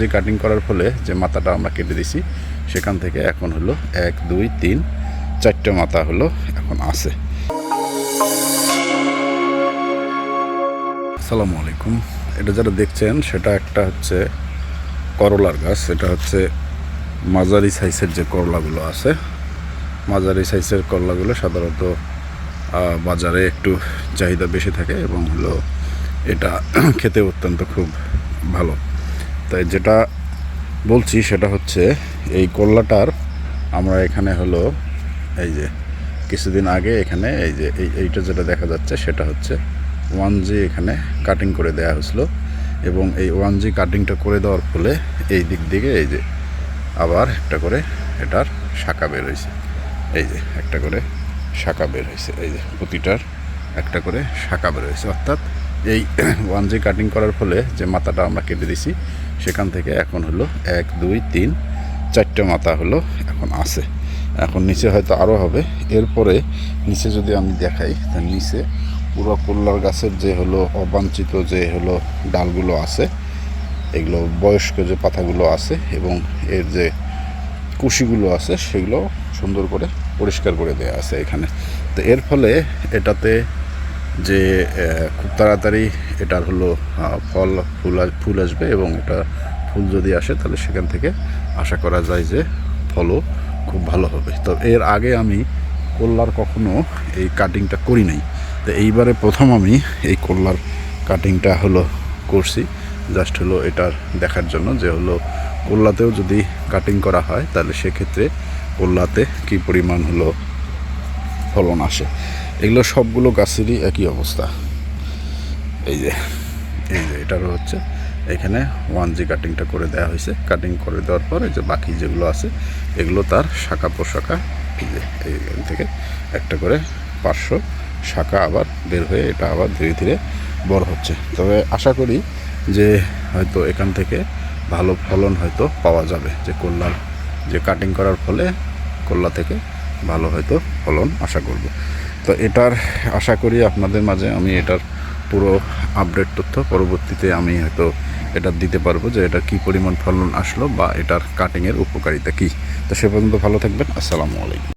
যে কাটিং করার ফলে যে মাথাটা আমরা কেটে দিছি, সেখান থেকে এখন হলো এক, দুই, তিন, চারটে মাথা হলো এখন আছে। আসসালামু আলাইকুম। এটা যারা দেখছেন, সেটা একটা হচ্ছে করলার গাছ, এটা হচ্ছে মাঝারি সাইজের যে করলাগুলো আছে। মাঝারি সাইজের করলাগুলো সাধারণত বাজারে একটু চাহিদা বেশি থাকে এবং হলো এটা খেতে অত্যন্ত খুব ভালো। তাই যেটা বলছি সেটা হচ্ছে, এই করলাটার আমরা এখানে হলো, এই যে কিছুদিন আগে এখানে এই যে এই এইটা যেটা দেখা যাচ্ছে সেটা হচ্ছে ওয়ান জি এখানে কাটিং করে দেওয়া হয়েছিল এবং এই ওয়ান জি কাটিংটা করে দেওয়ার ফলে এই দিক দিকে এই যে আবার একটা করে এটার শাখা বের হয়েছে। এই যে একটা করে শাখা বের হয়েছে, এই যে প্রতিটার একটা করে শাখা বের হয়েছে। অর্থাৎ এই ওয়ান জি কাটিং করার ফলে যে মাথাটা আমরা কেটে দিছি, সেখান থেকে এখন হলো এক, দুই, তিন, চারটে মাথা হলো এখন আছে। এখন নিচে হয়তো আরও হবে। এরপরে নিচে যদি আমি দেখাই তার নিচে পুরো কল্লার গাছের যে হলো অবাঞ্ছিত যে হলো ডালগুলো আছে, এগুলো বয়স্ক যে পাতাগুলো আছে এবং এর যে কুশিগুলো আছে, সেগুলো সুন্দর করে পরিষ্কার করে দেওয়া আছে এখানে। তো এর ফলে এটাতে যে খুব তাড়াতাড়ি এটার হলো ফল, ফুল ফুল আসবে এবং এটা ফুল যদি আসে তাহলে সেখান থেকে আশা করা যায় যে ফলও খুব ভালো হবে। তো এর আগে আমি কল্লার কখনো এই কাটিংটা করি নাই। তো এইবারে প্রথম আমি এই কল্লার কাটিংটা হলো করছি। জাস্ট হলো এটার দেখার জন্য যে হলো কল্লাতেও যদি কাটিং করা হয় তাহলে সেক্ষেত্রে কল্লাতে কী পরিমাণ হলো ফলন আসে। এগুলো সবগুলো গাছেরই একই অবস্থা। এই যে এই যে এটারও হচ্ছে, এখানে ওয়ান জি কাটিংটা করে দেওয়া হয়েছে কাটিং করে দেওয়ার পরে যে বাকি যেগুলো আছে, এগুলো তার শাখা পোশাখা এই যে এইখান থেকে একটা করে পার্শ্ব শাখা আবার বের হয়ে এটা আবার ধীরে ধীরে বড় হচ্ছে। তবে আশা করি যে হয়তো এখান থেকে ভালো ফলন হয়তো পাওয়া যাবে, যে কল্যাণ যে কাটিং করার ফলে কল্লা থেকে ভালো হয়তো ফলন আশা করব। তো এটার আশা করি আপনাদের মাঝে আমি এটার পুরো আপডেট তথ্য পরবর্তীতে আমি হয়তো এটা দিতে পারব যে এটা কি পরিমাণ ফলন আসলো বা এটার কাটিংয়ের উপকারিতা কী। তো সে পর্যন্ত ভালো থাকবেন। আসসালামু আলাইকুম।